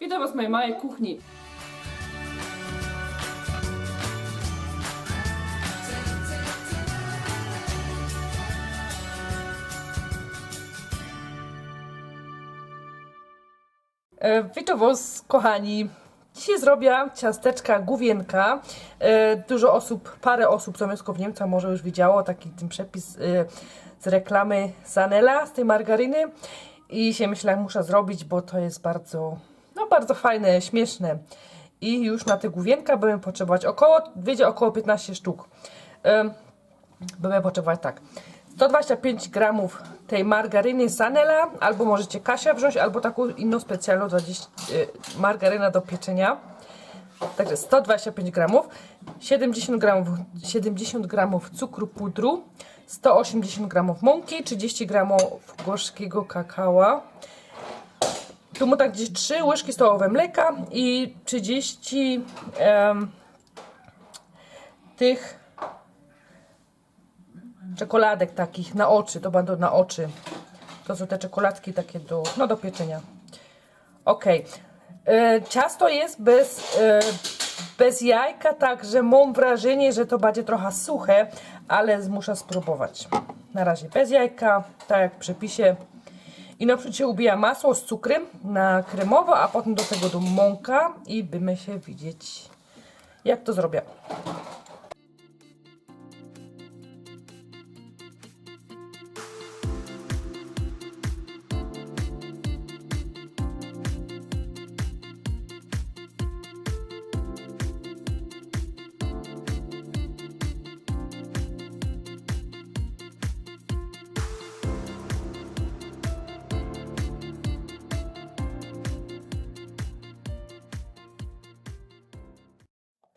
Witam Was w mojej małej kuchni. E, Witam Was, kochani. Dzisiaj zrobię ciasteczka główienka. E, Dużo osób, parę osób zamiast w Niemca może już widziało taki ten przepis e, z reklamy Sanela, z tej margaryny. I się myślę, jak muszę zrobić, bo to jest bardzo, no bardzo fajne, śmieszne. I już na te główienka będę potrzebować około, wiecie, około 15 sztuk. Em, będę potrzebować tak. 125 gramów tej margaryny Sanela, albo możecie Kasia wziąć, albo taką inną specjalną 20, y, margaryna do pieczenia. Także 125 gramów, 70 gramów, 70 gramów cukru pudru, 180 gramów mąki, 30 gramów gorzkiego kakao. Tu mu tak gdzieś 3 łyżki stołowe mleka i 30 em, tych czekoladek takich na oczy, to będą na oczy. To są te czekoladki takie do, no do pieczenia. Ok. E, ciasto jest bez, e, bez jajka, także mam wrażenie, że to będzie trochę suche, ale muszę spróbować. Na razie bez jajka, tak jak w przepisie. I na przykład się ubija masło z cukrem na kremowo, a potem do tego do mąka i bymy się widzieć, jak to zrobię.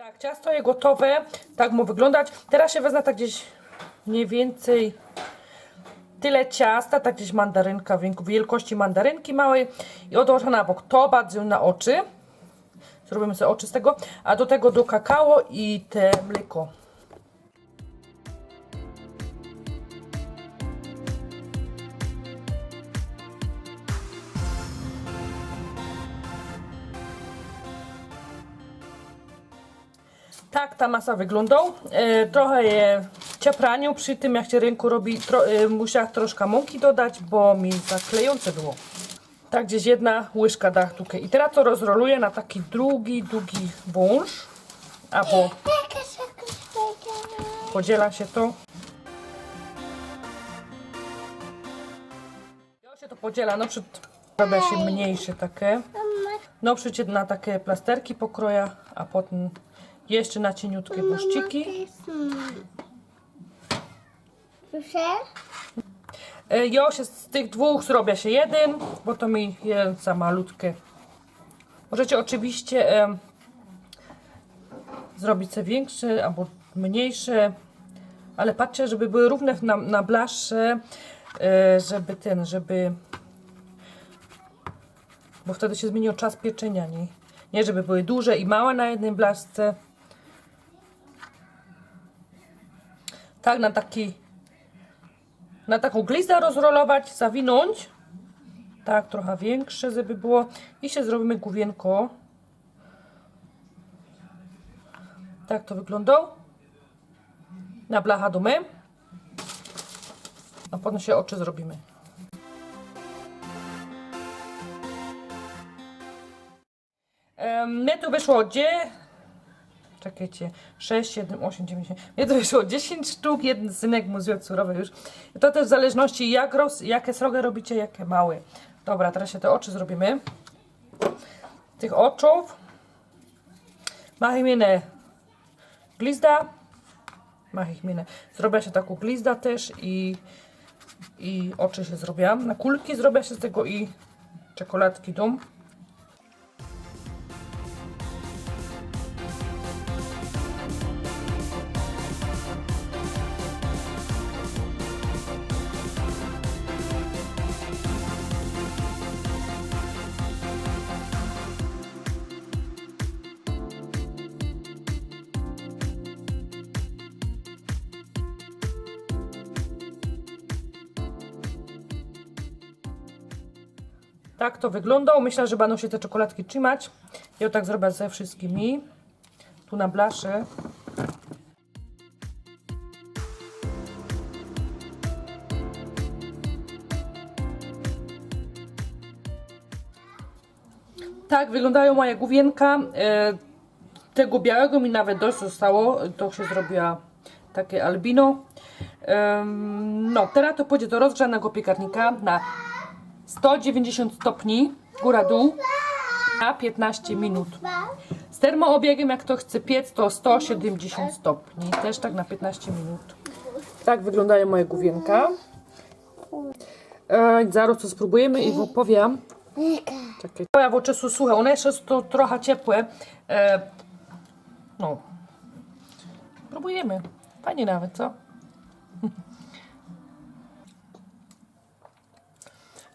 Tak, ciasto jest gotowe. Tak mu wyglądać. Teraz się wezmę tak gdzieś mniej więcej tyle ciasta, tak gdzieś mandarynka wielko- wielkości mandarynki małej i odłożę na bok. To bardzo na oczy. Zrobimy sobie oczy z tego. A do tego do kakao i te mleko. Tak ta masa wygląda. E, trochę je ciepraniu przy tym jak się ręku robi. Tro, e, musiałam troszkę mąki dodać, bo mi zaklejące było. Tak gdzieś jedna łyżka da tutaj. I teraz to rozroluję na taki drugi, długi wąż. Albo podziela się to. Ja się to podziela, no przed robię się mniejsze takie. No przecież na takie plasterki pokroja, a potem jeszcze na cieniutkie buszciki. Proszę? E, Ja się z tych dwóch zrobię się jeden, bo to mi jest za malutkie. Możecie oczywiście em, zrobić sobie większe albo mniejsze, ale patrzcie, żeby były równe na, na blaszce, e, żeby ten, żeby bo wtedy się zmienił czas pieczenia, nie? Nie, żeby były duże i małe na jednej blaszce. Tak, na taki na taką glizdę rozrolować, zawinąć. Tak, trochę większe, żeby było. I się zrobimy główienko. Tak to wygląda. Na blacha dumy. A potem się oczy zrobimy. Mnie tu wyszło gdzie? Czekajcie, 6, 7, 8, 9, 10. Mnie to wyszło 10 sztuk, jeden synek mu zjadł surowe już. To też w zależności jak roz, jakie srogie robicie, jakie małe. Dobra, teraz się te oczy zrobimy. Tych oczów mamy glizda. Mamy Zrobię się taką glizda też i, i oczy się zrobiłam. Na kulki zrobię się z tego i czekoladki dum. Tak to wyglądał. Myślę, że będą się te czekoladki trzymać. Ja tak zrobię ze wszystkimi. Tu na blaszy. Tak wyglądają moje główienka. E, tego białego mi nawet dość zostało. To się zrobiła takie albino. No, teraz to pójdzie do rozgrzanego piekarnika na 190 stopni, góra-dół, na 15 minut. Z termoobiegiem, jak to chce piec, to 170 stopni, też tak na 15 minut. Tak wyglądają moje główienka. E, zaraz to spróbujemy i powiem. Czekaj. Ja w oczy są suche, one jeszcze są trochę ciepłe. E, no. Próbujemy. Fajnie nawet, co?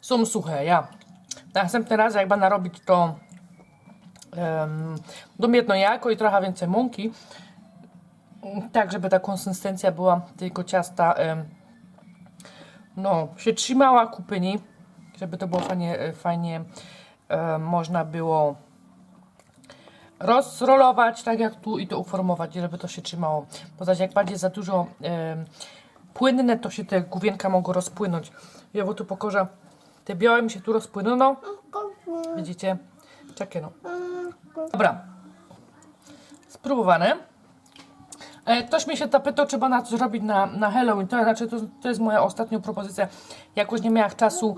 Są suche, ja. Następny raz, jak będę robić to um, dom jedno jajko i trochę więcej mąki, tak, żeby ta konsystencja była tego ciasta em, no, się trzymała kupyni, żeby to było fajnie, e, fajnie e, można było rozrolować, tak jak tu i to uformować, żeby to się trzymało. Bo zaś jak będzie za dużo płynne, to się te główienka mogą rozpłynąć. Ja wam tu te białe mi się tu rozpłyną, widzicie? Czekaj no. Dobra. Spróbowane. E, Ktoś mnie się zapytał, czy na coś robić na, na Halloween. To znaczy, to, to jest moja ostatnia propozycja. Jakoś nie miałam czasu,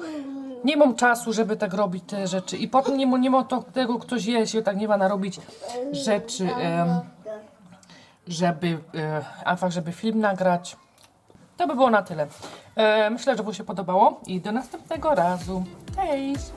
nie mam czasu, żeby tak robić te rzeczy. I potem nie, nie ma to, tego ktoś je, się tak nie ma narobić rzeczy, żeby, e, żeby film nagrać. To by było na tyle. E, myślę, że Wam się podobało i do następnego razu. Cześć!